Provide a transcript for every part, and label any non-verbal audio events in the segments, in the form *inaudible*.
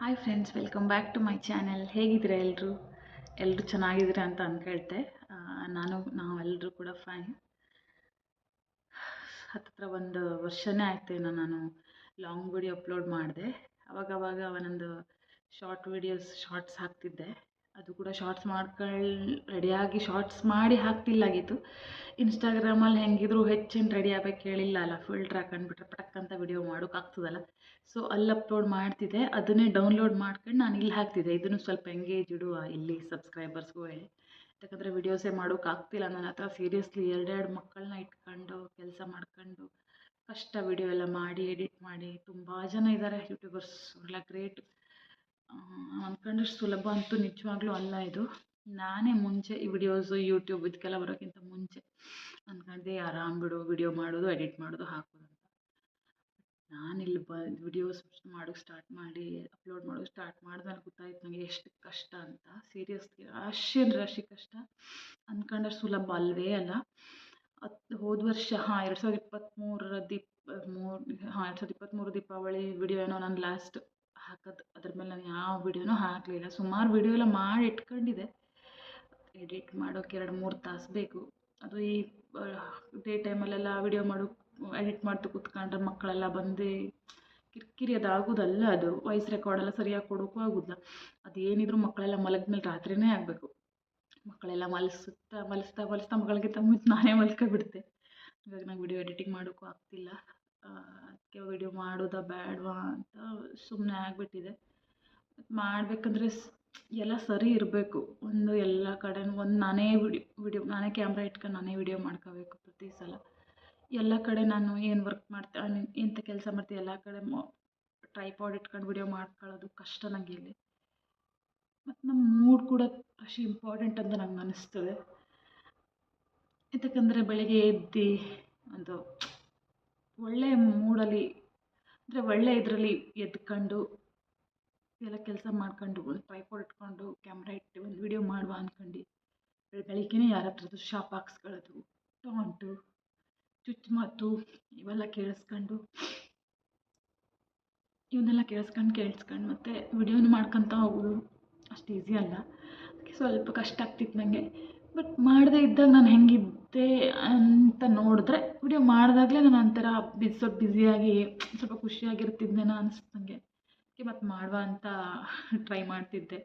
Hi friends welcome back to my channel ಹೇಗಿದ್ದೀರಾ ಎಲ್ಲರೂ ಎಲ್ಲರೂ ಚೆನ್ನಾಗಿದ್ದೀರಾ ಅಂತ ಅಂದ್ಕೊಳ್ತೆ ನಾನು ನಾವೆಲ್ಲರೂ ಕೂಡ ಫೈನ್ ಹತ್ತತ್ರ ಒಂದು ವರ್ಷನೇ ಆಯ್ತೇನೋ ನಾನು ಲಾಂಗ್ ವಿಡಿಯೋ ಅಪ್ಲೋಡ್ ಮಾಡಿದೆ. ಅವಾಗವಾಗ ಒಂದೊಂದು ಶಾರ್ಟ್ ವಿಡಿಯೋಸ್ ಶಾರ್ಟ್ಸ್ ಹಾಕ್ತಿದ್ದೆ. ಅದು ಕೂಡ ಶಾರ್ಟ್ಸ್ ಮಾಡ್ಕೊಂಡು ರೆಡಿಯಾಗಿ ಶಾರ್ಟ್ಸ್ ಮಾಡಿ ಹಾಕ್ತಿಲ್ಲಾಗಿತ್ತು. ಇನ್ಸ್ಟಾಗ್ರಾಮಲ್ಲಿ ಹೆಂಗಿದ್ರು ಹೆಚ್ಚಿನ ರೆಡಿ ಆಗ್ಬೇಕು ಹೇಳಿಲ್ಲ ಅಲ್ಲ ಫಿಲ್ಟ್ರ್ ಹಾಕೊಂಡ್ಬಿಟ್ರೆ ಪಟಕ್ ಅಂತ ವಿಡಿಯೋ ಮಾಡೋಕ್ಕಾಗ್ತದಲ್ಲ ಸೊ ಅಲ್ಲಿ ಅಪ್ಲೋಡ್ ಮಾಡ್ತಿದ್ದೆ. ಅದನ್ನೇ ಡೌನ್ಲೋಡ್ ಮಾಡ್ಕೊಂಡು ನಾನು ಇಲ್ಲಿ ಹಾಕ್ತಿದ್ದೆ. ಇದನ್ನು ಸ್ವಲ್ಪ ಎಂಗೇಜ್ ಇಡುವ ಇಲ್ಲಿ ಸಬ್ಸ್ಕ್ರೈಬರ್ಸ್ಗೂ ಹೇಳಿ. ಯಾಕಂದರೆ ವಿಡಿಯೋಸೇ ಮಾಡೋಕ್ಕಾಗ್ತಿಲ್ಲ ನನ್ನ ಹತ್ರ ಸೀರಿಯಸ್ಲಿ ಎರಡೆರಡು ಮಕ್ಕಳನ್ನ ಇಟ್ಕೊಂಡು, ಕೆಲಸ ಮಾಡ್ಕೊಂಡು, ಕಷ್ಟ ವಿಡಿಯೋ ಎಲ್ಲ ಮಾಡಿ ಎಡಿಟ್ ಮಾಡಿ, ತುಂಬ ಜನ ಇದ್ದಾರೆ ಯೂಟ್ಯೂಬರ್ಸ್ ಎಲ್ಲ ಗ್ರೇಟ್ ಅಂದ್ಕೊಂಡಷ್ಟು ಸುಲಭ ಅಂತೂ ನಿಜವಾಗ್ಲೂ ಅಲ್ಲ ಇದು. ನಾನೇ ಮುಂಚೆ ಈ ವಿಡಿಯೋಸು ಯೂಟ್ಯೂಬ್ ಇದಕ್ಕೆಲ್ಲ ಬರೋಕ್ಕಿಂತ ಮುಂಚೆ ಅಂದ್ಕೊಂಡೆ ಆರಾಮ್ ಬಿಡು ವಿಡಿಯೋ ಮಾಡೋದು ಎಡಿಟ್ ಮಾಡೋದು ಹಾಕೋದು ಅಂತ. ನಾನಿಲ್ಲಿ ಬ ವಿಡಿಯೋಸ್ ಮಾಡೋಕ್ಕೆ ಸ್ಟಾರ್ಟ್ ಮಾಡಿ ಅಪ್ಲೋಡ್ ಮಾಡೋಕ್ಕೆ ಸ್ಟಾರ್ಟ್ ಮಾಡಿದ್ಮೇಲೆ ಗೊತ್ತಾಯ್ತು ನನಗೆ ಎಷ್ಟು ಕಷ್ಟ ಅಂತ. ಸೀರಿಯಸ್ಲಿ ರಾಶಿ ಅಂದ್ರೆ ರಾಶಿ ಕಷ್ಟ. ಅಂದ್ಕೊಂಡಷ್ಟು ಸುಲಭ ಅಲ್ವೇ ಅಲ್ಲ. ಹತ್ತು ಹೋದ ವರ್ಷ, ಹಾಂ, ಎರಡು ಸಾವಿರದ ಇಪ್ಪತ್ತ್ಮೂರರ ದೀಪ, ಮೂರು, ಹಾಂ, ಎರಡು ಸಾವಿರದ ಇಪ್ಪತ್ತ್ಮೂರು ದೀಪಾವಳಿ ವಿಡಿಯೋ ಏನೋ ನಾನು ಲಾಸ್ಟ್ ಹಾಕೋದು, ಅದ್ರ ಮೇಲೆ ನಾನು ಯಾವ ವಿಡಿಯೋನೂ ಹಾಕಲಿಲ್ಲ. ಸುಮಾರು ವಿಡಿಯೋ ಎಲ್ಲ ಮಾಡಿ ಇಟ್ಕೊಂಡಿದೆ ಎಡಿಟ್ ಮಾಡೋಕ್ಕೆ ಎರಡು ಮೂರು ತಾಸು ಬೇಕು. ಅದು ಈ ಡೇ ಟೈಮಲ್ಲೆಲ್ಲ ವಿಡಿಯೋ ಮಾಡೋ ಎಡಿಟ್ ಮಾಡ್ತಾ ಕೂತ್ಕೊಂಡ್ರೆ ಮಕ್ಕಳೆಲ್ಲ ಬಂದು ಕಿರಿಕಿರಿ ಅದು. ಆಗೋದಲ್ಲ ಅದು ವಾಯ್ಸ್ ರೆಕಾರ್ಡೆಲ್ಲ ಸರಿಯಾಗಿ ಕೊಡೋಕ್ಕೂ ಆಗೋದಿಲ್ಲ. ಅದು ಏನಿದ್ರು ಮಕ್ಕಳೆಲ್ಲ ಮಲಗಿದ್ಮೇಲೆ ರಾತ್ರಿನೇ ಆಗಬೇಕು. ಮಕ್ಕಳೆಲ್ಲ ಮಲಗಿಸುತ್ತಾ ಮಲಗಿಸ್ತಾ ಮಲಗಿಸ್ತಾ ಮಕ್ಕಳಿಗೆ ತಮ್ಮ ನಾನೇ ಮಲ್ಕೊಬಿಡ್ತೆ. ಇವಾಗ ನಂಗೆ ವಿಡಿಯೋ ಎಡಿಟಿಂಗ್ ಮಾಡೋಕ್ಕೂ ಆಗ್ತಿಲ್ಲ. ಅದಕ್ಕೆ ವಿಡಿಯೋ ಮಾಡೋದಾ ಬೇಡವಾ ಅಂತ ಸುಮ್ಮನೆ ಆಗಿಬಿಟ್ಟಿದೆ. ಮಾಡಬೇಕಂದ್ರೆ ಎಲ್ಲ ಸರಿ ಇರಬೇಕು. ಒಂದು ಎಲ್ಲ ಕಡೆ ಒಂದು ನಾನೇ ವಿಡಿಯೋ ವಿಡಿಯೋ, ನಾನೇ ಕ್ಯಾಮ್ರಾ ಇಟ್ಕೊಂಡು ನಾನೇ ವಿಡಿಯೋ ಮಾಡ್ಕೋಬೇಕು ಪ್ರತಿ ಸಲ. ಎಲ್ಲ ಕಡೆ ನಾನು ಏನು ವರ್ಕ್ ಮಾಡ್ತಾ ಎಂಥ ಕೆಲಸ ಮಾಡ್ತೀನಿ ಎಲ್ಲ ಕಡೆ ಟ್ರೈಪಾಡ್ ಇಟ್ಕೊಂಡು ವಿಡಿಯೋ ಮಾಡ್ಕೊಳ್ಳೋದು ಕಷ್ಟ ನನಗೆ ಇಲ್ಲಿ. ಮತ್ತು ನಮ್ಮ ಮೂಡ್ ಕೂಡ ಅಷ್ಟು ಇಂಪಾರ್ಟೆಂಟ್ ಅಂತ ನಂಗೆ ಅನ್ನಿಸ್ತದೆ ಯಾಕಂದರೆ ಬೆಳಗ್ಗೆ ಎದ್ದು ಒಂದು ಒಳ್ಳೆಯ ಮೂಡಲ್ಲಿ, ಅಂದರೆ ಒಳ್ಳೆ ಇದರಲ್ಲಿ ಎದ್ಕೊಂಡು, ಎಲ್ಲ ಕೆಲಸ ಮಾಡ್ಕೊಂಡು, ಒಂದು ಟ್ರೈಪಾಡ್ ಇಟ್ಕೊಂಡು ಕ್ಯಾಮ್ರಾ ಇಟ್ಟು, ಒಂದು ವಿಡಿಯೋ ಮಾಡುವ ಅಂದ್ಕೊಂಡು ಬೆಳಿಗ್ಗೆನೇ ಯಾರ ಹತ್ರದ್ದು ಶಾಪ್ ಹಾಕ್ಸ್ಕೊಳ್ಳೋದು ಟಾಂಟು ಚುಚ್ಚುಮಾತು ಇವೆಲ್ಲ ಕೇಳಿಸ್ಕೊಂಡು, ಇವನ್ನೆಲ್ಲ ಕೇಳಿಸ್ಕೊಂಡು ಕೇಳಿಸ್ಕೊಂಡು ಮತ್ತು ವಿಡಿಯೋನು ಮಾಡ್ಕೊತ ಹೋಗೋದು ಅಷ್ಟು ಈಸಿ ಅಲ್ಲ. ಅದಕ್ಕೆ ಸ್ವಲ್ಪ ಕಷ್ಟ ಆಗ್ತಿತ್ತು ನನಗೆ ಬಟ್ ಮಾಡದೇ ಇದ್ದಾಗ ನಾನು ಹೆಂಗಿದ್ದೆ ಅಂತ ನೋಡಿದ್ರೆ ವಿಡಿಯೋ ಮಾಡಿದಾಗಲೇ ನಾನು ಒಂಥರ ಬಿಸಿ ಸ್ವಲ್ಪ ಬ್ಯುಸಿಯಾಗಿ ಸ್ವಲ್ಪ ಖುಷಿಯಾಗಿರ್ತಿದ್ದೇನೋ ಅನಿಸ್ತು ನನಗೆ ಮತ್ತು ಮಾಡುವ ಅಂತ *laughs* ಟ್ರೈ ಮಾಡ್ತಿದ್ದೆ.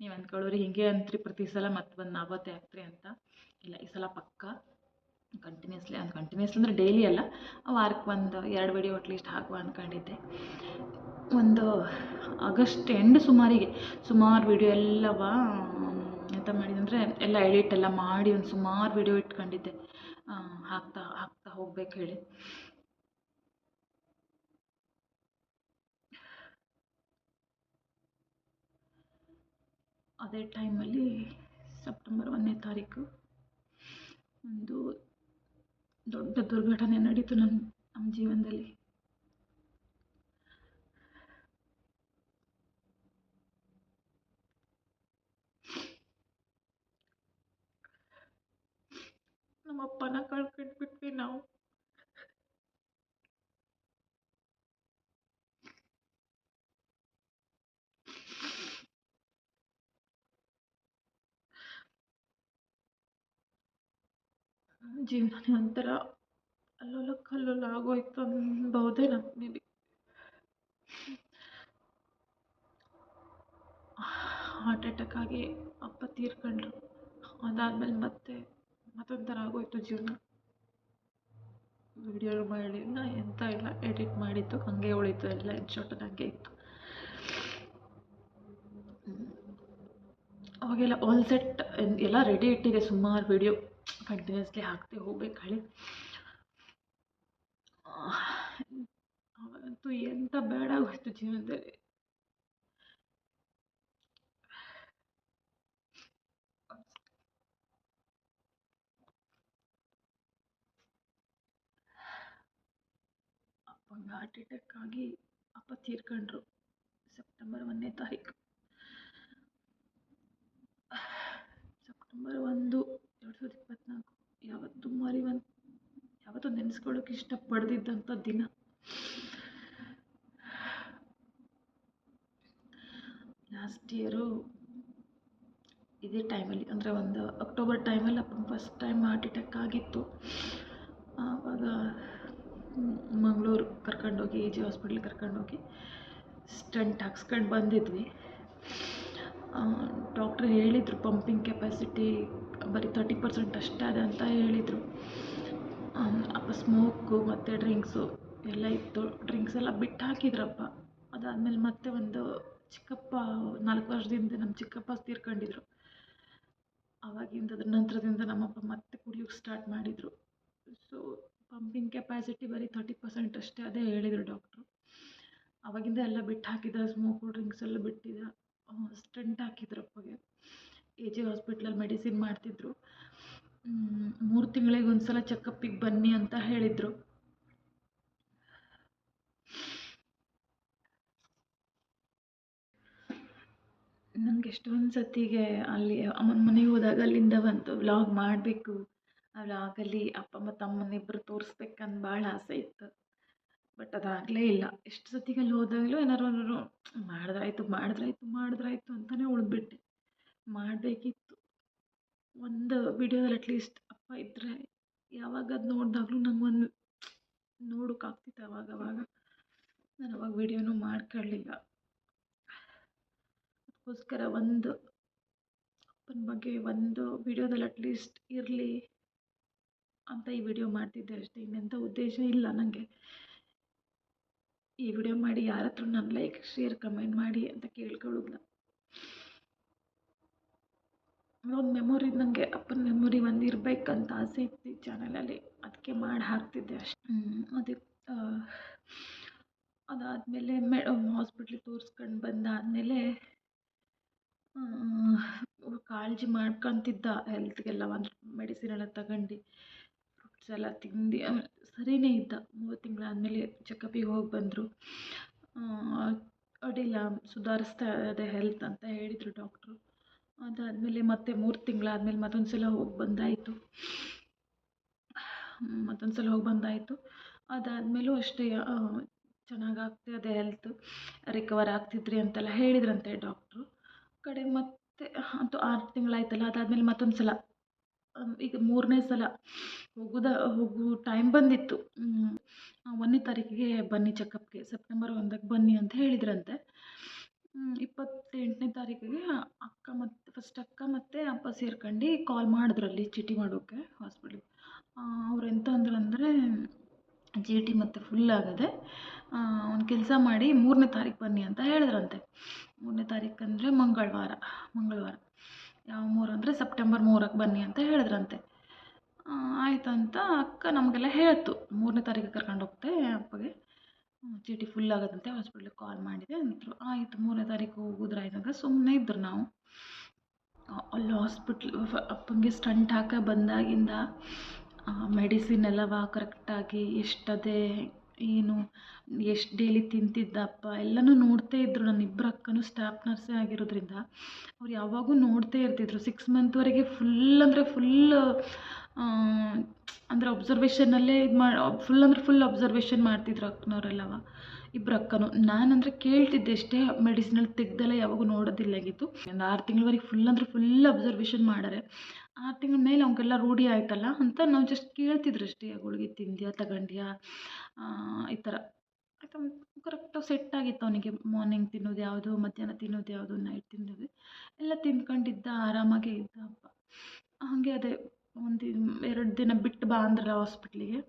ನೀವು ಅಂದ್ಕೊಳ್ಳೋರಿ, ಹೀಗೆ ಅಂತ್ರಿ, ಪ್ರತಿ ಸಲ ಮತ್ತೆ ಬಂದು ನಾವತ್ತೆ ಆಗ್ತೀರಿ ಅಂತ. ಇಲ್ಲ, ಈ ಸಲ ಪಕ್ಕ. ಕಂಟಿನ್ಯೂಸ್ಲಿ ಅದು ಕಂಟಿನ್ಯೂಸ್ಲಿ ಅಂದರೆ ಡೈಲಿ ಅಲ್ಲ. ವಾರಕ್ಕೆ ಒಂದು ಎರಡು ವಿಡಿಯೋ ಅಟ್ಲೀಸ್ಟ್ ಹಾಕುವ ಅಂದ್ಕೊಂಡಿದ್ದೆ ಒಂದು ಆಗಸ್ಟ್ ಎಂಡ್ ಸುಮಾರಿಗೆ. ಸುಮಾರು ವಿಡಿಯೋ ಎಲ್ಲವ ಎಂತ ಮಾಡಿದೆ ಅಂದರೆ ಎಲ್ಲ ಎಡಿಟ್ ಎಲ್ಲ ಮಾಡಿ ಒಂದು ಸುಮಾರು ವಿಡಿಯೋ ಇಟ್ಕೊಂಡಿದ್ದೆ. ಹಾಕ್ತಾ ಹಾಕ್ತಾ ಹೋಗ್ಬೇಕು ಹೇಳಿ. ಅದೇ ಟೈಮಲ್ಲಿ ಸೆಪ್ಟೆಂಬರ್ ಒಂದನೇ ತಾರೀಕು ಒಂದು ದೊಡ್ಡ ದುರ್ಘಟನೆ ನಡೀತು ನನ್ನ ನಮ್ಮ ಜೀವನದಲ್ಲಿ. ನಮ್ಮ ಅಪ್ಪನ ಕಳ್ಕೊಂಡ್ಬಿಟ್ವಿ ನಾವು. ಜೀವನ ಒಂಥರ ಅಲ್ಲೋಲ ಕಲ್ಲೊಲ್ಲ ಆಗೋಯ್ತು ಅನ್ಬಹುದೇನೋ ಮೇ ಬಿ ಹಾರ್ಟ್ ಅಟ್ಯಾಕ್ ಆಗಿ ಅಪ್ಪ ತೀರ್ಕೊಂಡ್ರು. ಅದಾದ್ಮೇಲೆ ಮತ್ತೆ ಮತ್ತೊಂಥರ ಆಗೋಯ್ತು ಜೀವನ. ವಿಡಿಯೋ ಮಾಡಲಿಲ್ಲ ಎಂತ ಇಲ್ಲ, ಎಡಿಟ್ ಮಾಡಿದ್ದು ಹಂಗೆ ಉಳಿತು, ಎಲ್ಲ ಶಾರ್ಟಲ್ಲಿ ಹಾಗೆ ಇತ್ತು. ಅವಾಗೆಲ್ಲ ಆಲ್ ಸೆಟ್ ಎಲ್ಲ ರೆಡಿ ಇಟ್ಟಿದೆ, ಸುಮಾರು ವಿಡಿಯೋ ಕಂಟಿನ್ಯೂಸ್ಲಿ ಹಾಕ್ತೆ ಹೋಗ್ಬೇಕು ಹೇಳಿ. ಅವಾಗಂತೂ ಎಂತ ಬೇಡ ಆಗೋಯ್ತು ಜೀವನದಲ್ಲಿ ಅಪ್ಪಂಗೆ ಹಾರ್ಟ್ ಅಟ್ಯಾಕ್ ಆಗಿ ಅಪ್ಪ ತೀರ್ಕೊಂಡ್ರು ಸೆಪ್ಟೆಂಬರ್ ಒಂದನೇ ತಾರೀಕು. ಸೆಪ್ಟೆಂಬರ್ ಒಂದು ಎರಡು ಸಾವಿರದ ಇಪ್ಪತ್ತ್ನಾಲ್ಕು ಯಾವತ್ತೂ ಒಂದು ಯಾವತ್ತೂ ನೆನೆಸ್ಕೊಳ್ಳೋಕೆ ಇಷ್ಟಪಡ್ದಿದ್ದಂಥ ದಿನ. ಲಾಸ್ಟ್ ಇಯರು ಇದೇ ಟೈಮಲ್ಲಿ ಅಂದರೆ ಒಂದು ಅಕ್ಟೋಬರ್ ಟೈಮಲ್ಲಿ ಅಪ್ಪ ಫಸ್ಟ್ ಟೈಮ್ ಹಾರ್ಟ್ ಅಟ್ಯಾಕ್ ಆಗಿತ್ತು. ಆವಾಗ ಮಂಗಳೂರು ಕರ್ಕೊಂಡೋಗಿ, ಎ ಜಿ ಹಾಸ್ಪಿಟ್ಲಿಗೆ ಕರ್ಕೊಂಡೋಗಿ ಸ್ಟಂಟ್ ಹಾಕ್ಸ್ಕೊಂಡು ಬಂದಿದ್ವಿ. ಡಾಕ್ಟ್ರ್ ಹೇಳಿದರು ಪಂಪಿಂಗ್ ಕೆಪಾಸಿಟಿ ಬರೀ ತರ್ಟಿ ಪರ್ಸೆಂಟ್ ಅಷ್ಟೇ ಅದ ಅಂತ ಹೇಳಿದರು. ಅಪ್ಪ ಸ್ಮೋಕು ಮತ್ತು ಡ್ರಿಂಕ್ಸು ಎಲ್ಲ ಇತ್ತು. ಡ್ರಿಂಕ್ಸ್ ಎಲ್ಲ ಬಿಟ್ಟು ಹಾಕಿದ್ರಪ್ಪ ಅದಾದಮೇಲೆ ಮತ್ತೆ ಒಂದು ಚಿಕ್ಕಪ್ಪ, ನಾಲ್ಕು ವರ್ಷದಿಂದ ನಮ್ಮ ಚಿಕ್ಕಪ್ಪ ತೀರ್ಕೊಂಡಿದ್ರು. ಆವಾಗಿಂದ ಅದ್ರ ನಂತರದಿಂದ ನಮ್ಮಪ್ಪ ಮತ್ತೆ ಕುಡಿಯೋಕ್ಕೆ ಸ್ಟಾರ್ಟ್ ಮಾಡಿದರು. ಸೊ ಪಂಪಿಂಗ್ ಕೆಪಾಸಿಟಿ ಬರೀ ತರ್ಟಿ ಪರ್ಸೆಂಟ್ ಅಷ್ಟೇ, ಅದೇ ಹೇಳಿದರು ಡಾಕ್ಟ್ರು ಅವಾಗಿಂದ ಎಲ್ಲ ಬಿಟ್ಟು ಹಾಕಿದ ಸ್ಮೋಕ್ ಡ್ರಿಂಕ್ಸ್ ಎಲ್ಲ ಬಿಟ್ಟಿದ್ದ ಸ್ಟಂಟ್ ಹಾಕಿದ್ರು ಅಪ್ಪಗೆ. ಎ ಜಿ ಹಾಸ್ಪಿಟ್ಲಲ್ಲಿ ಮೆಡಿಸಿನ್ ಮಾಡ್ತಿದ್ರು. ಮೂರು ತಿಂಗಳಿಗೆ ಒಂದು ಸಲ ಚೆಕಪ್ಪಿಗೆ ಬನ್ನಿ ಅಂತ ಹೇಳಿದರು. ನನಗೆ ಎಷ್ಟೊಂದು ಸತಿಗೆ ಅಲ್ಲಿ, ಅಮ್ಮನ ಮನೆಗೆ ಹೋದಾಗ ಅಲ್ಲಿಂದ ಬಂತು. ವ್ಲಾಗ್ ಮಾಡಬೇಕು. ಆ ಆಗಲಿ ಅಪ್ಪ ಮತ್ತು ಅಮ್ಮನಿಬ್ಬರು ಅಂತ ಭಾಳ ಆಸೆ ಇತ್ತು. ಬಟ್ ಅದಾಗಲೇ ಇಲ್ಲ. ಎಷ್ಟು ಸತಿಗೆ ಅಲ್ಲಿ ಹೋದಾಗಲೂ ಏನಾರು ಏನಾರು ಮಾಡಿದ್ರಾಯ್ತು ಮಾಡಿದ್ರಾಯ್ತು ಮಾಡಿದ್ರಾಯ್ತು ಅಂತಲೇ ಉಳಿದ್ಬಿಟ್ಟೆ. ಮಾಡಬೇಕಿತ್ತು. ಒಂದು ವಿಡಿಯೋದಲ್ಲಿ ಅಟ್ಲೀಸ್ಟ್ ಅಪ್ಪ ಇದ್ದರೆ ಯಾವಾಗ ಅದು ನೋಡಿದಾಗ್ಲೂ ನಂಗೊಂದು ನೋಡೋಕ್ಕಾಗ್ತಿತ್ತು ಅವಾಗ ಅವಾಗ. ನಾನು ಅವಾಗ ವಿಡಿಯೋನೂ ಮಾಡ್ಕೊಳ್ಳಿಲ್ಲ ಅದಕ್ಕೋಸ್ಕರ ಒಂದು ಅಪ್ಪನ ಬಗ್ಗೆ ಒಂದು ವಿಡಿಯೋದಲ್ಲಿ ಅಟ್ಲೀಸ್ಟ್ ಇರಲಿ. ಅಂತ ಈ ವಿಡಿಯೋ ಮಾಡ್ತಿದ್ದೆ ಅಷ್ಟೇ. ಇನ್ನೆಂಥ ಉದ್ದೇಶ ಇಲ್ಲ ನನಗೆ ಈ ವಿಡಿಯೋ ಮಾಡಿ ಯಾರ ಹತ್ರ ನಾನು ಲೈಕ್ ಶೇರ್ ಕಮೆಂಟ್ ಮಾಡಿ ಅಂತ ಕೇಳ್ಕೊಳ್ಳೋದಿಲ್ಲ ಒಂದು ಮೆಮೊರಿ ನನಗೆ ಅಪ್ಪನ ಮೆಮೊರಿ ಒಂದು ಇರಬೇಕಂತ ಆಸೆ ಇತ್ತು ಈ ಚಾನಲಲ್ಲಿ ಅದಕ್ಕೆ ಮಾಡಿ ಹಾಕ್ತಿದ್ದೆ ಅಷ್ಟೇ. ಅದೇ ಅದಾದಮೇಲೆ ಮೆ ಹಾಸ್ಪಿಟ್ಲಿಗೆ ತೋರಿಸ್ಕೊಂಡು ಬಂದಾದಮೇಲೆ ಕಾಳಜಿ ಮಾಡ್ಕೊತಿದ್ದ ಹೆಲ್ತ್ಗೆಲ್ಲ ಒಂದು ಮೆಡಿಸಿನ್ ಎಲ್ಲ ತಗೊಂಡು. ಎಲ್ಲ ತಿಂದು ಸರಿಯೇ ಇದ್ದ. ಮೂರು ತಿಂಗಳಾದಮೇಲೆ ಚೆಕಪ್ಪಿಗೆ ಹೋಗಿ ಬಂದರು. ಅಡ್ಡಿಲ್ಲ ಸುಧಾರಿಸ್ತಾ ಇದೆ ಹೆಲ್ತ್ ಅಂತ ಹೇಳಿದರು ಡಾಕ್ಟ್ರು ಅದಾದಮೇಲೆ ಮತ್ತೆ ಮೂರು ತಿಂಗಳಾದಮೇಲೆ ಮತ್ತೊಂದು ಸಲ ಹೋಗಿ ಬಂದಾಯಿತು. ಮತ್ತೊಂದು ಸಲ ಹೋಗಿ ಬಂದಾಯಿತು. ಅದಾದಮೇಲೂ ಅಷ್ಟೇ ಚೆನ್ನಾಗಿ ಆಗ್ತಾ ಇದೆ ಹೆಲ್ತು ರಿಕವರ್ ಆಗ್ತಿದ್ರಿ ಅಂತೆಲ್ಲ ಹೇಳಿದ್ರಂತೆ ಡಾಕ್ಟ್ರು ಕಡೆ ಮತ್ತೆ, ಅಂತೂ ಆರು ತಿಂಗಳಾಯ್ತಲ್ಲ ಅದಾದಮೇಲೆ ಮತ್ತೊಂದು ಸಲ ಈಗ ಮೂರನೇ ಸಲ ಹೋಗುದ, ಹೋಗು ಟೈಮ್ ಬಂದಿತ್ತು. ಒಂದನೇ ತಾರೀಕಿಗೆ ಬನ್ನಿ ಚೆಕಪ್ಗೆ ಸೆಪ್ಟೆಂಬರ್ ಒಂದಕ್ಕೆ ಬನ್ನಿ ಅಂತ ಹೇಳಿದ್ರಂತೆ. ಇಪ್ಪತ್ತೆಂಟನೇ ತಾರೀಕಿಗೆ ಅಕ್ಕ ಮತ್ತು ಫಸ್ಟ್ ಅಕ್ಕ ಮತ್ತು ಅಪ್ಪ ಸೇರ್ಕೊಂಡು ಕಾಲ್ ಮಾಡಿದ್ರು ಅಲ್ಲಿ ಚೀಟಿ ಮಾಡೋಕ್ಕೆ ಹಾಸ್ಪಿಟ್ಲಿಗೆ ಅವ್ರು ಎಂತ ಅಂದ್ರು ಅಂದರೆ, ಚೀಟಿ ಮತ್ತು ಫುಲ್ ಆಗದೆ ಒಂದು ಕೆಲಸ ಮಾಡಿ ಮೂರನೇ ತಾರೀಕು ಬನ್ನಿ ಅಂತ ಹೇಳಿದ್ರಂತೆ. ಮೂರನೇ ತಾರೀಕು ಅಂದರೆ ಮಂಗಳವಾರ ಮಂಗಳವಾರ. ಯಾವ ಮೂರು ಅಂದರೆ ಸೆಪ್ಟೆಂಬರ್ ಮೂರಕ್ಕೆ ಬನ್ನಿ ಅಂತ ಹೇಳಿದ್ರಂತೆ. ಆಯಿತು ಅಂತ ಅಕ್ಕ ನಮಗೆಲ್ಲ ಹೇಳ್ತು. ಮೂರನೇ ತಾರೀಕಿಗೆ ಕರ್ಕೊಂಡು ಹೋಗ್ತೆ ಅಪ್ಪಗೆ. ಚೀಟಿ ಫುಲ್ ಆಗೋದಂತೆ ಹಾಸ್ಪಿಟ್ಲಿಗೆ ಕಾಲ್ ಮಾಡಿದೆ ಅಂದರು. ಆಯಿತು, ಮೂರನೇ ತಾರೀಕು ಹೋಗುದ್ರಾಯ್ತು ಅಂತ ಸುಮ್ಮನೆ ಇದ್ದರು ನಾವು ಅಲ್ಲಿ ಹಾಸ್ಪಿಟ್ಲ್ ಅಪ್ಪನಿಗೆ ಸ್ಟಂಟ್ ಹಾಕ ಬಂದಾಗಿಂದ ಮೆಡಿಸಿನ್ ಎಲ್ಲವ ಕರೆಕ್ಟಾಗಿ ಎಷ್ಟದೆ ಏನು, ಎಷ್ಟು ಡೈಲಿ ತಿಂತಿದ್ದಪ್ಪ, ಎಲ್ಲನೂ ನೋಡ್ತಾ ಇದ್ದರು ನನ್ನ ಇಬ್ಬರು ಅಕ್ಕನೂ ಸ್ಟಾಫ್ ನರ್ಸೇ ಆಗಿರೋದ್ರಿಂದ. ಅವ್ರು ಯಾವಾಗೂ ನೋಡ್ತಾ ಇರ್ತಿದ್ರು. ಸಿಕ್ಸ್ ಮಂತ್ವರೆಗೆ ಫುಲ್ ಅಂದರೆ ಫುಲ್ ಅಂದರೆ ಅಬ್ಸರ್ವೇಷನ್ನಲ್ಲೇ ಇದು ಮಾಡಿ ಫುಲ್ ಅಂದರೆ ಫುಲ್ ಅಬ್ಸರ್ವೇಷನ್ ಮಾಡ್ತಿದ್ರು ಅಕ್ಕನವರೆಲ್ಲವ ಇಬ್ಬರು ಅಕ್ಕನೂ. ನಾನಂದರೆ ಕೇಳ್ತಿದ್ದೆ ಅಷ್ಟೇ ಮೆಡಿಸಿನಲ್ಲಿ ತೆಗ್ದೆಲ್ಲ ಯಾವಾಗೂ ನೋಡೋದಿಲ್ಲಾಗಿತ್ತು ಒಂದು ಆರು ತಿಂಗಳವರೆಗೆ ಫುಲ್ ಅಂದರೆ ಫುಲ್ ಅಬ್ಸರ್ವೇಷನ್ ಮಾಡಾರೆ. ಆರು ತಿಂಗ್ಳ ಮೇಲೆ ಅವಕ್ಕೆಲ್ಲ ರೂಢಿ ಆಯ್ತಲ್ಲ ಅಂತ ನಾವು ಜಸ್ಟ್ ಕೇಳ್ತಿದ್ರು ಅಷ್ಟೇ ಗುಳಿಗೆ ತಿಂದ್ಯಾ, ತಗೊಂಡ್ಯಾ? ಈ ಥರ ಆಯ್ತಾ ಕರೆಕ್ಟಾಗಿ ಸೆಟ್ ಆಗಿತ್ತು ಅವನಿಗೆ. ಮಾರ್ನಿಂಗ್ ತಿನ್ನೋದು ಯಾವುದು, ಮಧ್ಯಾಹ್ನ ತಿನ್ನೋದು ಯಾವುದು ನೈಟ್ ತಿನ್ನೋದು. ಎಲ್ಲ ತಿಂದ್ಕೊಂಡಿದ್ದ, ಆರಾಮಾಗೇ ಇದ್ದ ಹಬ್ಬ ಹಾಗೆ ಅದೇ ಒಂದು ಎರಡು ದಿನ ಬಿಟ್ಟು ಬಾ ಅಂದ್ರೆ ಹಾಸ್ಪಿಟ್ಲಿಗೆ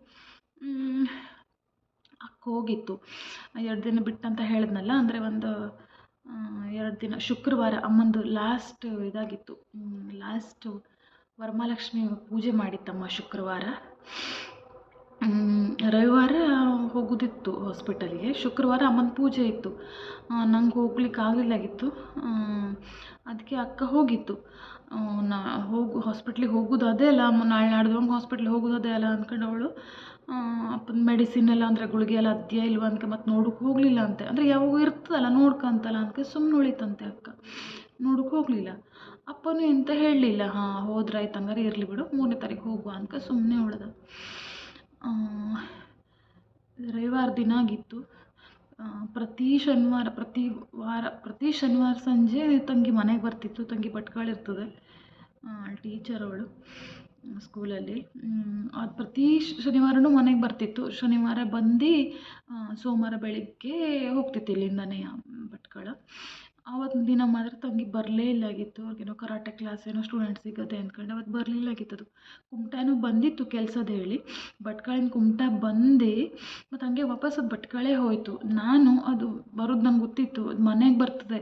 ಅಕ್ಕ ಹೋಗಿತ್ತು. ಎರಡು ದಿನ ಬಿಟ್ಟು ಅಂತ ಹೇಳಿದ್ನಲ್ಲ, ಅಂದರೆ ಒಂದು ಎರಡು ದಿನ ಶುಕ್ರವಾರ ಅಮ್ಮಂದು ಲಾಸ್ಟ್ ಇದಾಗಿತ್ತು. ಲಾಸ್ಟ್ ವರಮಹಾಲಕ್ಷ್ಮಿ ಪೂಜೆ ಮಾಡಿತ್ತಮ್ಮ ಶುಕ್ರವಾರ. ರವಿವಾರ ಹೋಗೋದಿತ್ತು ಹಾಸ್ಪಿಟಲಿಗೆ ಶುಕ್ರವಾರ ಅಮ್ಮನ ಪೂಜೆ ಇತ್ತು. ನಂಗೆ ಹೋಗ್ಲಿಕ್ಕೆ ಆಗಲಿಲ್ಲಾಗಿತ್ತು ಅದಕ್ಕೆ ಅಕ್ಕ ಹೋಗಿತ್ತು. ನಾ ಹೋಗು ಹಾಸ್ಪಿಟ್ಲಿಗೆ ಹೋಗೋದು ಅದೇ ಅಲ್ಲ ನಾಳೆ ನಾಡ್ದವಂಗೆ ಹಾಸ್ಪಿಟ್ಲಿಗೆ ಹೋಗೋದು ಅದೇ ಅಲ್ಲ ಅಂದ್ಕೊಂಡು ಅವಳು. ಅಪ್ಪನ ಮೆಡಿಸಿನ್ ಎಲ್ಲ ಅಂದರೆ ಗುಳಿಗೆ ಎಲ್ಲ ಅದ್ಯ ಇಲ್ವ ಅಂತ ಮತ್ತೆ ನೋಡೋಕೆ ಹೋಗಲಿಲ್ಲ ಅಂತೆ. ಅಂದರೆ ಯಾವಾಗೂ ಇರ್ತದಲ್ಲ, ನೋಡ್ಕಂತಲ್ಲ ಅಂದ್ಕೆ ಸುಮ್ಮನೆ ಉಳಿತಂತೆ ಅಕ್ಕ. ನೋಡೋಕೆ ಹೋಗಲಿಲ್ಲ. ಅಪ್ಪನೂ ಎಂತ ಹೇಳಲಿಲ್ಲ. ಹಾಂ, ಹೋದ್ರಾಯ್ತು ಹಂಗಾರೆ ಇರಲಿ ಬಿಡು. ಮೂರನೇ ತಾರೀಕು ಹೋಗುವ ಅಂತ ಸುಮ್ಮನೆ ಉಳ್ದ ರವಿವಾರ ದಿನ ಆಗಿತ್ತು. ಪ್ರತಿ ಶನಿವಾರ, ಪ್ರತಿ ವಾರ, ಪ್ರತಿ ಶನಿವಾರ ಸಂಜೆ ತಂಗಿ ಮನೆಗೆ ಬರ್ತಿತ್ತು. ತಂಗಿ ಭಟ್ಕಳ ಟೀಚರ್ ಅವಳು ಸ್ಕೂಲಲ್ಲಿ ಅದು ಪ್ರತಿ ಶನಿವಾರನೂ ಮನೆಗೆ ಬರ್ತಿತ್ತು. ಶನಿವಾರ ಬಂದು ಸೋಮವಾರ ಬೆಳಿಗ್ಗೆ ಹೋಗ್ತಿತ್ತು ಇಲ್ಲಿಂದನೇ ಭಟ್ಕಳ. ಆವತ್ತಿನ ದಿನ ಮಾತ್ರ ತಂಗಿ ಬರಲೇ ಇಲ್ಲಾಗಿತ್ತು ಅವ್ರಿಗೇನೋ ಕರಾಟೆ ಕ್ಲಾಸ್ ಏನೋ ಸ್ಟೂಡೆಂಟ್ ಸಿಗುತ್ತೆ ಅಂದ್ಕೊಂಡು ಅವತ್ತು ಬರಲಿಲ್ಲಾಗಿತ್ತು ಅದು. ಕುಮಟಾನೂ ಬಂದಿತ್ತು ಕೆಲಸದ ಹೇಳಿ. ಭಟ್ಕಳಿಂದ ಕುಮಟಾ ಬಂದು. ಮತ್ತು ಹಂಗೆ ವಾಪಸ್ ಅದು ಭಟ್ಕಳೇ ಹೋಯಿತು. ನಾನು ಅದು ಬರೋದು ನಂಗೆ ಗೊತ್ತಿತ್ತು. ಅದು ಮನೆಗೆ ಬರ್ತದೆ.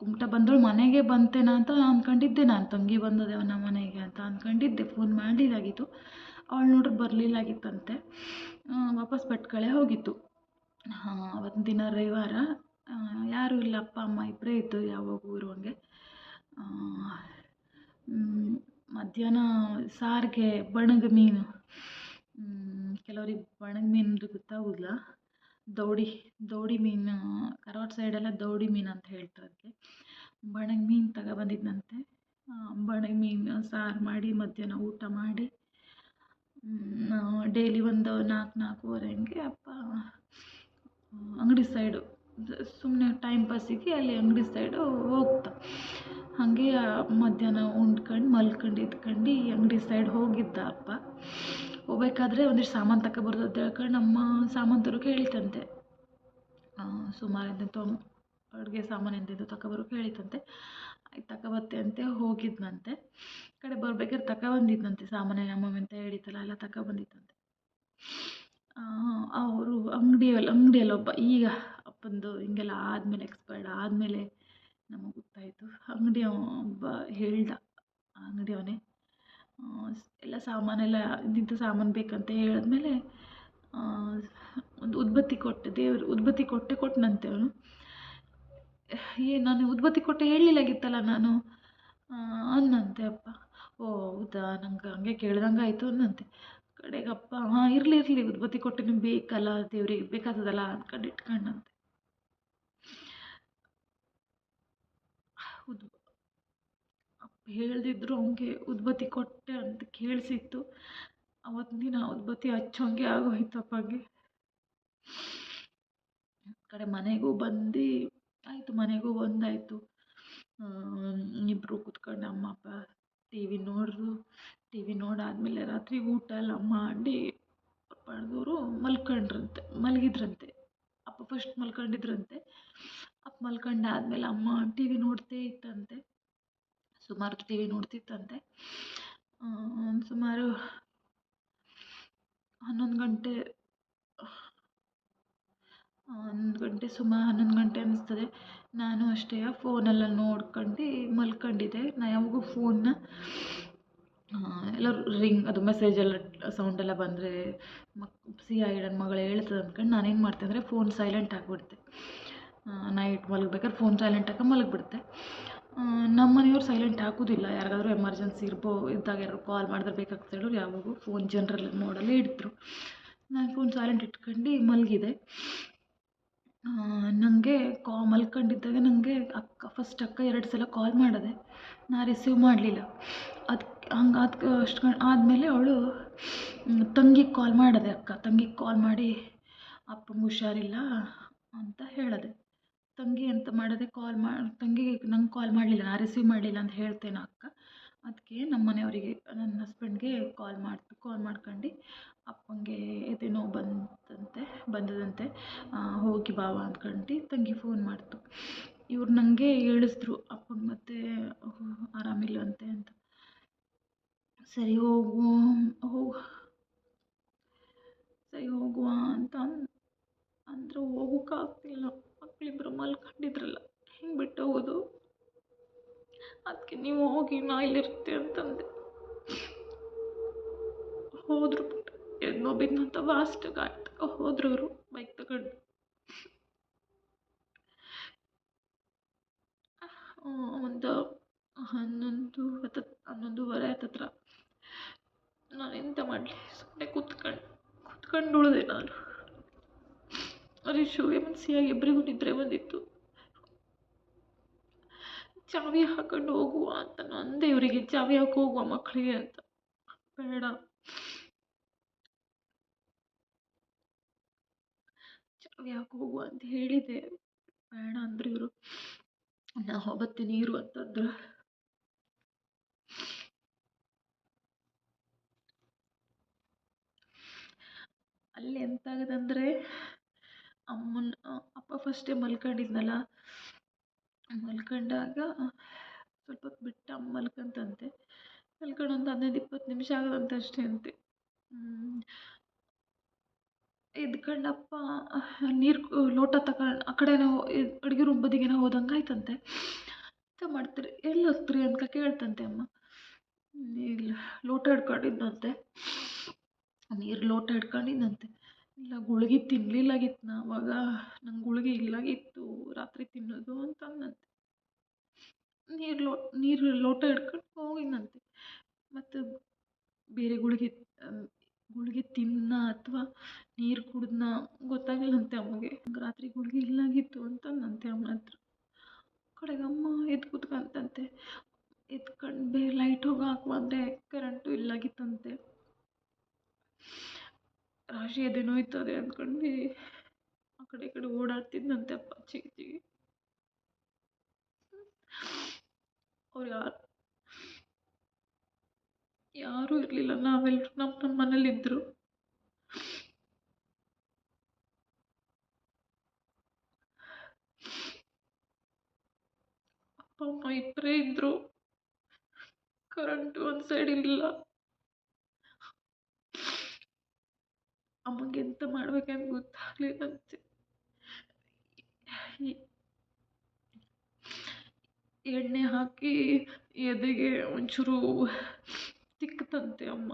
ಕುಮಟ ಬಂದವಳು ಮನೆಗೆ ಬಂತೇನಾ ಅಂತ ಅಂದ್ಕೊಂಡಿದ್ದೆ ನಾನು. ತಂಗಿ ಬಂದದೆ ಅವನ ಮನೆಗೆ ಅಂತ ಅಂದ್ಕೊಂಡಿದ್ದೆ ಫೋನ್ ಮಾಡಲಿಲ್ಲಾಗಿತ್ತು ಅವಳು ನೋಡ್ರಿ ಬರಲಿಲ್ಲಾಗಿತ್ತಂತೆ ವಾಪಸ್ ಭಟ್ಕಳೇ ಹೋಗಿತ್ತು. ಹಾಂ, ಅವತ್ತಿನ ದಿನ ರವಿವಾರ. ಯಾರೂ ಇಲ್ಲ, ಅಪ್ಪ, ಅಮ್ಮ ಇಬ್ಬರೇ ಇದ್ದು ಯಾವಾಗೂ ಇರುವಂಗೆ ಮಧ್ಯಾಹ್ನ ಸಾರಿಗೆ ಬಣಗ ಮೀನು. ಕೆಲವ್ರಿಗೆ ಬಣಗ ಮೀನು ಗೊತ್ತಾಗುದಿಲ್ಲ. ದೌಡಿ ದೌಡಿ ಮೀನು ಸೈಡ್ ಸೈಡೆಲ್ಲ ದೌಡಿ ಮೀನು ಅಂತ ಹೇಳ್ತಾರೆ ಅದಕ್ಕೆ. ಬಣಗ ಮೀನು ತಗೊಬಂದಿದ್ನಂತೆ. ಬಣಗ ಮೀನು, ಸಾರು ಮಾಡಿ, ಮಧ್ಯಾಹ್ನ ಊಟ ಮಾಡಿ. ಡೈಲಿ ಒಂದು ನಾಲ್ಕು, ನಾಲ್ಕೂವರೆ ಹಂಗೆ ಅಪ್ಪ ಅಂಗಡಿ ಸೈಡು ಸುಮ್ಮನೆ ಟೈಮ್ ಪಾಸಿಗೆ ಅಲ್ಲಿ ಅಂಗಡಿ ಸೈಡು ಹೋಗ್ತಾ. ಹಾಗೆ ಮಧ್ಯಾಹ್ನ ಉಂಡ್ಕಂಡು, ಮಲ್ಕಂಡು ಇದ್ಕಂಡು ಅಂಗಡಿ ಸೈಡ್ ಹೋಗಿದ್ದ ಅಪ್ಪ. ಹೋಗ್ಬೇಕಾದ್ರೆ ಒಂದಿಷ್ಟು ಸಾಮಾನು ತಗೊಬರೋದು ಅಂತ ಹೇಳ್ಕಂಡು ನಮ್ಮ ಸಾಮಾನು ತರೋಕೆ ಸುಮಾರು ತೊಮ್ ಅಡುಗೆ ಸಾಮಾನು ಎಂತೆಂಥೋ ತಗೊಬರೋಕೆ ಹೇಳಿತಂತೆ. ಆಯ್ತು ತಗೊಬತ್ತೆ ಅಂತ ಹೋಗಿದ್ನಂತೆ. ಕಡೆ ಬರ್ಬೇಕಾದ್ರೆ ತಗೊಬಂದಿದ್ನಂತೆ ಸಾಮಾನು ನಮ್ಮಮ್ಮಿ ಅಂತ ಹೇಳಿತ್ತಲ್ಲ, ಎಲ್ಲ ತಗೊಬಂದಿತ್ತಂತೆ ಅವರು ಅಂಗಡಿಯಲ್ಲಿ ಅಂಗಡಿಯಲ್ಲಿ ಒಬ್ಬ ಈಗ ಅಪ್ಪಂದು ಹಿಂಗೆಲ್ಲ ಆದಮೇಲೆ ಎಕ್ಸ್ಪೈರ್ಡ್ ಆದಮೇಲೆ ನಮಗೆ ಗೊತ್ತಾಯಿತು. ಅಂಗಡಿ ಒಬ್ಬ ಹೇಳ್ದ ಅಂಗಡಿ ಅವನೇ. ಎಲ್ಲ ಸಾಮಾನೆಲ್ಲ ಇಂತಿಂಥ ಸಾಮಾನು ಬೇಕಂತ ಹೇಳಿದ್ಮೇಲೆ ಒಂದು ಉದ್ಬತ್ತಿ ಕೊಟ್ಟೆ, ದೇವ್ರು ಉದ್ಬತ್ತಿ ಕೊಟ್ಟೆ ಕೊಟ್ಟನಂತೆ ಅವನು. ಏ, ನಾನು ಉದ್ಬತ್ತಿ ಕೊಟ್ಟೆ ಹೇಳಲಿಲ್ಲಾಗಿತ್ತಲ್ಲ ನಾನು? ಅಂದಂತೆ ಅಪ್ಪ. ಓ, ಹೌದಾ? ನಂಗೆ ಹಂಗೆ ಕೇಳ್ದಂಗೆ ಆಯಿತು ಅಂದಂತೆ ಕಡೆಗಪ್ಪ, ಹಾಂ, ಇರಲಿ ಇರಲಿ, ಉದ್ಬತ್ತಿ ಕೊಟ್ಟೆ ನಿಮ್ಗೆ ಬೇಕಲ್ಲ ದೇವ್ರಿಗೆ ಬೇಕಾಗ್ತದಲ್ಲ ಅಂದ್ಕೊಂಡು ಇಟ್ಕೊಂಡಂತೆ ಉದ್ ಅಪ್ಪ ಹೇಳ್ದಿದ್ರು ಅವನಿಗೆ ಉದ್ಬತ್ತಿ ಕೊಟ್ಟೆ ಅಂತ ಕೇಳಿಸಿತ್ತು. ಅವತ್ತಿನ ದಿನ ಉದ್ಬತ್ತಿ ಹಚ್ಚೋಂಗೆ ಆಗೋಯ್ತು ಕಡೆ ಮನೆಗೂ ಬಂದು, ಆಯಿತು ಮನೆಗೂ ಬಂದಾಯಿತು. ಇಬ್ಬರು ಕುತ್ಕೊಂಡು ಅಮ್ಮ ಅಪ್ಪ ಟಿ ವಿ ನೋಡಿದ್ರು ಟಿ ವಿ ನೋಡಾದಮೇಲೆ ರಾತ್ರಿ ಊಟ ಎಲ್ಲ ಮಾಡಿ ಪಡೆದವರು ಮಲ್ಕೊಂಡ್ರಂತೆ, ಮಲಗಿದ್ರಂತೆ. ಅಪ್ಪ ಫಸ್ಟ್ ಮಲ್ಕೊಂಡಿದ್ರಂತೆ. ಅಪ್ಪ ಮಲ್ಕೊಂಡಾದ್ಮೇಲೆ ಅಮ್ಮ ಟಿ ವಿ ನೋಡ್ತೇ ಇತ್ತಂತೆ. ಸುಮಾರು ಟಿ ವಿ ನೋಡ್ತಿತ್ತಂತೆ ಸುಮಾರು ಹನ್ನೊಂದು ಗಂಟೆ ಹನ್ನೊಂದು ಗಂಟೆ ಸುಮಾರು ಹನ್ನೊಂದು ಗಂಟೆ ಅನಿಸ್ತದೆ. ನಾನು ಅಷ್ಟೇ ಫೋನೆಲ್ಲ ನೋಡ್ಕೊಂಡು ಮಲ್ಕೊಂಡಿದ್ದೆ. ನಾ ಯಾವಾಗೂ ಫೋನ್ನ ಎಲ್ಲ ರಿಂಗ್, ಅದು ಮೆಸೇಜ್ ಎಲ್ಲ ಸೌಂಡ್ ಎಲ್ಲ ಬಂದರೆ ಮಕ್ ಸಿಹಿ ನನ್ನ ಮಗಳು ಹೇಳ್ತದೆ ಅಂದ್ಕೊಂಡು ನಾನೇನು ಮಾಡ್ತೆ ಅಂದರೆ ಫೋನ್ ಸೈಲೆಂಟ್ ಹಾಕ್ಬಿಡ್ತೆ ನೈಟ್ ಮಲಗಬೇಕಾದ್ರೆ ಫೋನ್ ಸೈಲೆಂಟ್ ಹಾಕಿ ಮಲಗಿಬಿಡ್ತೆ. ನಮ್ಮ ಮನೆಯವ್ರು ಸೈಲೆಂಟ್ ಹಾಕೋದಿಲ್ಲ. ಯಾರಿಗಾದ್ರೂ ಎಮರ್ಜೆನ್ಸಿ ಇರ್ಬೋ, ಇದ್ದಾಗ ಯಾರು ಕಾಲ್ ಮಾಡಿದ್ರೆ ಬೇಕಾಗ್ತದೆ ಹೇಳೋರು ಯಾವಾಗೂ ಫೋನ್ ಜನರಲ್ ಮೋಡಲ್ಲೇ ಇಡ್ತರು. ನಾನು ಫೋನ್ ಸೈಲೆಂಟ್ ಇಟ್ಕೊಂಡು ಮಲಗಿದೆ. ನನಗೆ ಕಾ, ಮಲ್ಕೊಂಡಿದ್ದಾಗ ನನಗೆ ಅಕ್ಕ ಫಸ್ಟ್ ಅಕ್ಕ ಎರಡು ಸಲ ಕಾಲ್ ಮಾಡಿದೆ. ನಾ ರಿಸೀವ್ ಮಾಡಲಿಲ್ಲ. ಅದಕ್ಕೆ ಹಂಗೆ ಅದಕ್ಕೆ ಅಷ್ಟು ಆದಮೇಲೆ ಅವಳು ತಂಗಿಗೆ ಕಾಲ್ ಮಾಡಿದೆ ಅಕ್ಕ. ತಂಗಿಗೆ ಕಾಲ್ ಮಾಡಿ, ಅಪ್ಪಂಗೆ ಹುಷಾರಿಲ್ಲ ಅಂತ ಹೇಳಿದೆ. ತಂಗಿ ಅಂತ ಮಾಡೋದೆ ಕಾಲ್ ಮಾಡಿ ತಂಗಿಗೆ ನಂಗೆ ಕಾಲ್ ಮಾಡಲಿಲ್ಲ ನಾನು ರಿಸೀವ್ ಮಾಡಲಿಲ್ಲ ಅಂತ ಹೇಳ್ತೇನೆ ಅಕ್ಕ. ಅದಕ್ಕೆ ನಮ್ಮ ಮನೆಯವರಿಗೆ ನನ್ನ ಹಸ್ಬೆಂಡ್ಗೆ ಕಾಲ್ ಮಾಡ್ತು ಕಾಲ್ ಮಾಡ್ಕೊಂಡು ಅಪ್ಪಂಗೆ ಇದೇನೋ ಬಂದಂತೆ ಬಂದದಂತೆ ಹೋಗಿ ಬಾವ ಅಂದ್ಕೊಂಡು ತಂಗಿ ಫೋನ್ ಮಾಡ್ತು. ಇವ್ರು ನನಗೆ ಹೇಳಿದ್ರು ಅಪ್ಪಂಗೆ ಮತ್ತೆ ಆರಾಮಿಲ್ಲವಂತೆ ಅಂತ ಸರಿ ಹೋಗು, ಸರಿ ಹೋಗುವ ಅಂತ ಅಂದ್ರೆ ಹೋಗೋಕ್ಕಾಗ್ತಿಲ್ಲ. ಮಕ್ಕಳಿಬ್ರು ಮಲ್ಕೊಂಡಿದ್ರಲ್ಲ, ಹೆಂಗೆ ಬಿಟ್ಟು ಹೋಗೋದು? ಅದಕ್ಕೆ ನೀವು ಹೋಗಿ ನಾ ಇಲ್ಲಿರ್ತೆ ಅಂತಂದೆ. ಹೋದ್ರು ಬಿಟ್ಟು ಎದ್ನೋ ಬಿದ್ನಂತ ವಾಸ್ಟ್ ಗಾಡಿ ತಗೋ ಹೋದ್ರು ಅವರು ಬೈಕ್ ತಗೊಂಡು. ಒಂದು ಹನ್ನೊಂದು ಹತ್ತ ಹನ್ನೊಂದುವರೆ ಹತ್ತತ್ರ ನಾನು ಎಂತ ಮಾಡಲಿ ಸುಮ್ಮನೆ ಕೂತ್ಕೊಂಡು ಕೂತ್ಕೊಂಡು ಉಳಿದೆ ನಾನು. ರಿಶು ಮನಸ್ಸಿಯಾಗಿ ಇಬ್ಬರಿಗೂ ನಿದ್ರೆ ಬಂದಿತ್ತು. ಚಾವಿ ಹಾಕೊಂಡು ಹೋಗುವ ಅಂತ. ಅಂದೆ ಇವರಿಗೆ ಚಾವಿ ಹಾಕಿ ಹೋಗುವ ಮಕ್ಕಳಿಗೆ ಅಂತ. ಬೇಡ. ಚಾವಿ ಹಾಕಿ ಹೋಗುವ ಅಂತ ಹೇಳಿದೆ. ಬೇಡ ಅಂದ್ರೆ ಇವರು. ನಾ ಹೋಗತ್ತೆ ನೀರು ಅಂತಂದ್ರು ಅಲ್ಲಿ ಎಂತ ಆಗದಂದರೆ ಅಮ್ಮನ ಅಪ್ಪ ಫಸ್ಟೇ ಮಲ್ಕೊಂಡಿದ್ನಲ್ಲ? ಮಲ್ಕೊಂಡಾಗ ಸ್ವಲ್ಪ ಹೊತ್ತು ಬಿಟ್ಟು ಅಮ್ಮ ಮಲ್ಕೊಂತಂತೆ. ಮಲ್ಕೊಂಡು ಒಂದು ಹದಿನೈದು, ಇಪ್ಪತ್ತು ನಿಮಿಷ ಆಗದಂತೆ ಅಷ್ಟೇ ಅಂತೆ. ಎದ್ಕಂಡಪ್ಪ, ನೀರು, ಲೋಟ ತಗೊಂಡು ಆ ಕಡೆನೋ ಅಡುಗೆ ರೂಮ್ ಬದಿಗೇನೋ ಹೋದಂಗೆ ಆಯ್ತಂತೆ. ಎಂತ ಮಾಡ್ತೀರಿ? ಎಲ್ಲಿ ಹೋಗ್ತೀರಿ ಅಂತ ಕೇಳ್ತಂತೆ ಅಮ್ಮ. ಇಲ್ಲಿ, ಲೋಟ ಹಿಡ್ಕೊಂಡಿದ್ದಂತೆ ನೀರು ಲೋಟ ಹಿಡ್ಕೊಂಡಿದ್ನಂತೆ. ಇಲ್ಲ, ಗುಳ್ಗೆ ತಿನ್ನಲಿಲ್ಲಾಗಿತ್ತು ನಾ. ಅವಾಗ ನಂಗೆ ಗುಳ್ಗೆ ಇಲ್ಲಾಗಿತ್ತು. ರಾತ್ರಿ ತಿನ್ನೋದು ಅಂತ ಅಂದಂತೆ ನೀರು ಲೋ, ನೀರು ಲೋಟ ಹಿಡ್ಕೊಂಡು ಹೋಗಿದ್ನಂತೆ. ಮತ್ತು ಬೇರೆ ಗುಳಿಗೆ ಗುಳಿಗೆ ತಿನ್ನ ಅಥವಾ ನೀರು ಕುಡ್ದ್ನ ಗೊತ್ತಾಗಿಲ್ಲಂತೆ ಅಮ್ಮಗೆ ರಾತ್ರಿ ಗುಳಿಗೆ ಇಲ್ಲಾಗಿತ್ತು ಅಂತ ಅಂದಂತೆ ಅಮ್ಮನ ಹತ್ರ. ಕಡೆಗೆ ಅಮ್ಮ ಎದ್ದು ಕುತ್ಕಂತಂತೆ. ಎದ್ಕಂಡು ಬೇರೆ ಲೈಟ್ ಹೋಗಿ ಹಾಕುವ ಅಂದರೆ ಕರೆಂಟು ಇಲ್ಲಾಗಿತ್ತಂತೆ. ರಾಶಿ ಎದೆ ನೋಯ್ತದೆ ಅಂದ್ಕೊಂಡು ಆ ಕಡೆ ಈ ಕಡೆ ಓಡಾಡ್ತಿದ್ದಂತೆ ಅಪ್ಪ ಚಿಗಿ ಅವ್ರು ಯಾರು, ಯಾರೂ ಇರಲಿಲ್ಲ. ನಾವೆಲ್ಲರೂ ನಮ್ಮ ನಮ್ಮ ಮನೇಲಿದ್ದರು ಅಪ್ಪ, ಅಮ್ಮ ಇಬ್ಬರೇ ಇದ್ದರು ಕರೆಂಟು ಒಂದು ಸೈಡ್ ಇರಲಿಲ್ಲ. ಅಮ್ಮಗೆ ಎಂತ ಮಾಡ್ಬೇಕಂತ ಗೊತ್ತಾಗ್ಲಿಲ್ಲಂತೆ ಎಣ್ಣೆ ಹಾಕಿ ಎದೆಗೆ ಒಂಚೂರು ತಿಕ್ಕತಂತೆ ಅಮ್ಮ.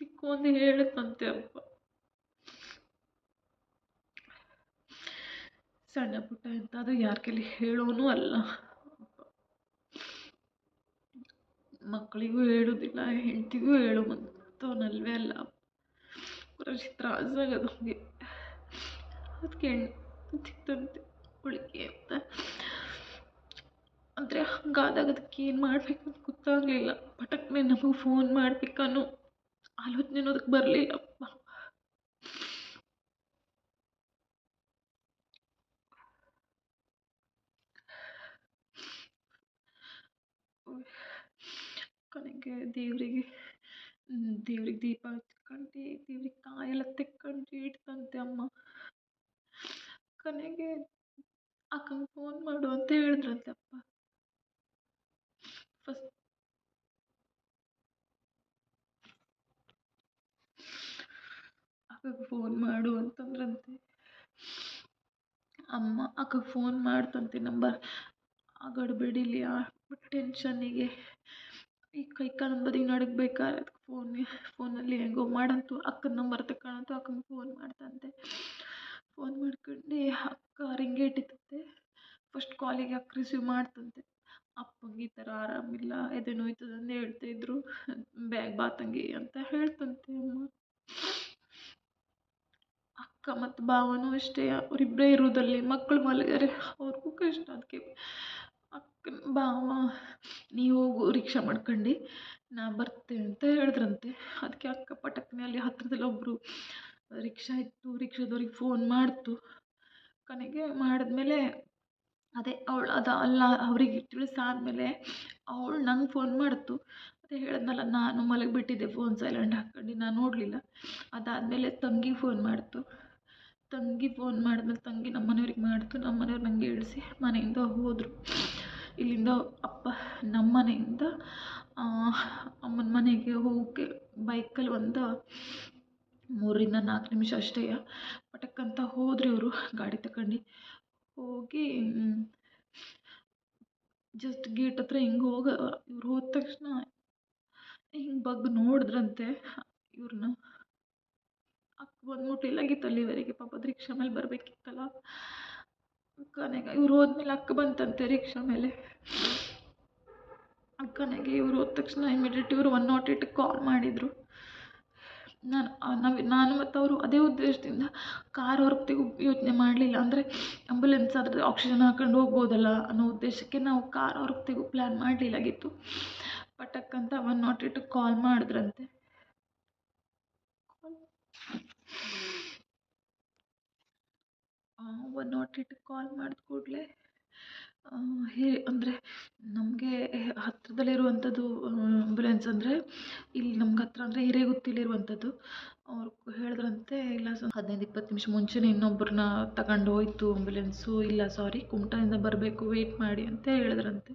ತಿಕ್ಕು ಹೇಳುತ್ತಂತೆ ಅಪ್ಪ. ಸಣ್ಣ ಪುಟ್ಟ ಎಂತಾದ್ರೂ ಯಾರ ಕೈಲಿ ಹೇಳೋನು ಅಲ್ಲ. ಮಕ್ಕಳಿಗೂ ಹೇಳೋದಿಲ್ಲ, ಹೆಂಡತಿಗೂ ಹೇಳೋ ಅಲ್ಲ ಅಲ್ಲ ತ್ರಾಸಾಗದು ನಮಗೆ ಅದಕ್ಕೆ ಎಣ್ಣೆ ಗುಳಿಗೆ ಅಂತ. ಅಂದರೆ ಹಂಗಾದಾಗ ಅದಕ್ಕೆ ಏನು ಅಂತ ಗೊತ್ತಾಗಲಿಲ್ಲ. ಪಟಕ್ನೆ ನಮಗೆ ಫೋನ್ ಮಾಡಬೇಕನ್ನೋ ಆಲೋಚನೆ ಅನ್ನೋದಕ್ಕೆ ಬರಲಿಲ್ಲ. ಕೊನೆಗೆ ದೇವರಿಗೆ ದೇವ್ರಿಗೆ ದೀಪ ಹಚ್ಕೊಂಡು, ದೇವ್ರಿಗೆ ಕಾಯೆಲ್ಲ ತೆಕ್ಕೊಂಡು ಇಡ್ತಂತೆ ಅಮ್ಮ. ಕೊನೆಗೆ ಅಕ್ಕಂಗೆ ಫೋನ್ ಮಾಡು ಅಂತ ಹೇಳಿದ್ರಂತೆ ಅಪ್ಪ. ಫಸ್ಟ್ ಅಕ್ಕಗೆ ಫೋನ್ ಮಾಡು ಅಂತಂದ್ರಂತೆ. ಅಮ್ಮ, ಅಕ್ಕಗೆ ಫೋನ್ ಮಾಡ್ತಂತೆ ನಂಬರ್. ಆ ಗಡಿಬಿಡಿಲಿ ಆ ಟೆನ್ಷನ್ನಿಗೆ ಈ ಕೈ ಕಾಲು ಬದಿಗೆ ನಡುಗಬೇಕಾದ್ರೆ ಅದಕ್ಕೆ ಫೋನ್ ಫೋನಲ್ಲಿ ಹೆಂಗೋ ಮಾಡಂತು ಅಕ್ಕನ ನಂಬರ್ ತಗೊಂಡಂತು ಅಕ್ಕಂಗೆ ಫೋನ್ ಮಾಡ್ತಂತೆ. ಫೋನ್ ಮಾಡ್ಕೊಂಡು ಅಕ್ಕ ರಿಂಗ್ ಇಟ್ಟಿತಂತೆ ಫಸ್ಟ್ ಕಾಲಿಗೆ ಅಕ್ಕ ರಿಸೀವ್ ಮಾಡ್ತಂತೆ. ಅಪ್ಪಂಗೆ ಈ ಥರ ಆರಾಮಿಲ್ಲ, ಎದೆ ನೋಯ್ತದೆ ಅಂತ ಹೇಳ್ತಾಯಿದ್ರು ಬ್ಯಾಗ್ ಬಾ ತಂಗಿ ಅಂತ ಹೇಳ್ತಂತೆ ಅಮ್ಮ. ಅಕ್ಕ ಮತ್ತು ಭಾವನೂ ಅಷ್ಟೇ ಅವರಿಬ್ಬರೇ ಇರೋದಲ್ಲಿ ಮಕ್ಕಳು ಮಲಗಾರೆ ಅವ್ರಿಗೂ ಕಷ್ಟ ಅದಕ್ಕೆ ಅಕ್ಕನ ಬಾವ ಹೋಗು, ರಿಕ್ಷಾ ಮಾಡ್ಕೊಂಡು, ನಾ ಬರ್ತೇನೆ ಅಂತ ಹೇಳಿದ್ರಂತೆ. ಅದಕ್ಕೆ ಅಕ್ಕ ಪಟಕ್ನೆ ಅಲ್ಲಿ ಹತ್ತಿರದಲ್ಲಿ ಒಬ್ಬರು ರಿಕ್ಷಾ ಇತ್ತು, ರಿಕ್ಷಾದವ್ರಿಗೆ ಫೋನ್ ಮಾಡ್ತು. ಕೊನೆಗೆ ಮಾಡಿದ್ಮೇಲೆ ಅದೇ ಅವಳು, ಅದು ಅಲ್ಲ, ಅವರಿಗೆ ತಿಳಿಸಾದ್ಮೇಲೆ ಅವಳು ನಂಗೆ ಫೋನ್ ಮಾಡ್ತು. ಅದೇ ಹೇಳಿದ್ನಲ್ಲ, ನಾನು ಮಲಗಿಬಿಟ್ಟಿದ್ದೆ ಫೋನ್ ಸೈಲೆಂಟ್ ಹಾಕ್ಕೊಂಡು ನಾನು ನೋಡಲಿಲ್ಲ. ಅದಾದಮೇಲೆ ತಂಗಿ ಫೋನ್ ಮಾಡ್ತು. ತಂಗಿ ಫೋನ್ ಮಾಡಿದ್ಮೇಲೆ ತಂಗಿ ನಮ್ಮ ಮನೆಯವ್ರಿಗೆ ಮಾಡ್ತು. ನಮ್ಮ ಮನೆಯವ್ರು ನನಗೆ ಇಳಿಸಿ ಮನೆಯಿಂದ ಹೋದರು. ಇಲ್ಲಿಂದ ಅಪ್ಪ ನಮ್ಮ ಮನೆಯಿಂದ ಅಮ್ಮನ ಮನೆಗೆ ಹೋಗೋಕ್ಕೆ ಬೈಕಲ್ಲಿ ಒಂದು ಮೂರರಿಂದ ನಾಲ್ಕು ನಿಮಿಷ ಅಷ್ಟೇ ಪಟಕ್ಕಂತ ಹೋದ್ರಿ ಅವರು ಗಾಡಿ ತಗೊಂಡು ಹೋಗಿ ಜಸ್ಟ್ ಗೇಟ್ ಹತ್ರ ಹಿಂಗೆ ಹೋಗ, ಇವ್ರು ಹೋದ ತಕ್ಷಣ ಹಿಂಗೆ ಬಗ್ಗಿ ನೋಡಿದ್ರಂತೆ ಇವ್ರನ್ನ. ಅಕ್ಕ ಬಂದ್ಬಿಟ್ಟು ಅಲ್ಲಿವರೆಗೆ ಪಾಪ ರಿಕ್ಷಾ ಮೇಲೆ ಬರಬೇಕಿತ್ತಲ್ಲ? ಕೊನೆಗೆ ಇವ್ರು ಹೋದ್ಮೇಲೆ ಅಕ್ಕ ಬಂತಂತೆ ರಿಕ್ಷಾ ಮೇಲೆ. ಅಕ್ಕನಿಗೆ ಇವ್ರು ಹೋದ ತಕ್ಷಣ ಇಮಿಡಿಯೇಟ್ ಇವರು ಒನ್ ನಾಟ್ ಏಯ್ಟಿಗೆ ಕಾಲ್ ಮಾಡಿದರು. ನಾನು ನಾವು, ನಾನು ಮತ್ತು ಅವರು ಅದೇ ಉದ್ದೇಶದಿಂದ ಕಾರ್ ಹೊರಗೆ ತೆಗೋ ಯೋಚನೆ ಮಾಡಲಿಲ್ಲ. ಅಂದರೆ ಆ್ಯಂಬುಲೆನ್ಸ್ ಆದರೆ ಆಕ್ಸಿಜನ್ ಹಾಕೊಂಡು ಹೋಗ್ಬೋದಲ್ಲ ಅನ್ನೋ ಉದ್ದೇಶಕ್ಕೆ ನಾವು ಕಾರ್ ಹೊರಗೆ ತೆಗೋ ಪ್ಲ್ಯಾನ್ ಮಾಡಲಿಲ್ಲಾಗಿತ್ತು. ಪಟಕ್ಕಂತ ಒನ್ ನಾಟ್ ಏಯ್ಟಿಗೆ ಕಾಲ್ ಮಾಡಿದ್ರಂತೆ. ಒನ್ ನಾಟ್ ಏಯ್ಟಿಗೆ ಕಾಲ್ ಮಾಡಿದ ಕೂಡಲೇ ಹೇ, ಅಂದರೆ ನಮಗೆ ಹತ್ತಿರದಲ್ಲಿರುವಂಥದ್ದು ಆಂಬುಲೆನ್ಸ್ ಅಂದರೆ ಇಲ್ಲಿ ನಮ್ಗೆ ಹತ್ತಿರ ಅಂದರೆ ಹಿರೇಗುತ್ತಿಲಿರುವಂಥದ್ದು ಅವ್ರು ಹೇಳಿದ್ರಂತೆ, ಇಲ್ಲ ಸ, ಹದಿನೈದು ಇಪ್ಪತ್ತು ನಿಮಿಷ ಮುಂಚೆನೇ ಇನ್ನೊಬ್ಬರನ್ನ ತಗೊಂಡು ಹೋಯ್ತು ಆಂಬುಲೆನ್ಸು ಇಲ್ಲ ಸಾರಿ ಕುಮಟಾದಿಂದ ಬರಬೇಕು ವೇಟ್ ಮಾಡಿ ಅಂತ ಹೇಳಿದ್ರಂತೆ.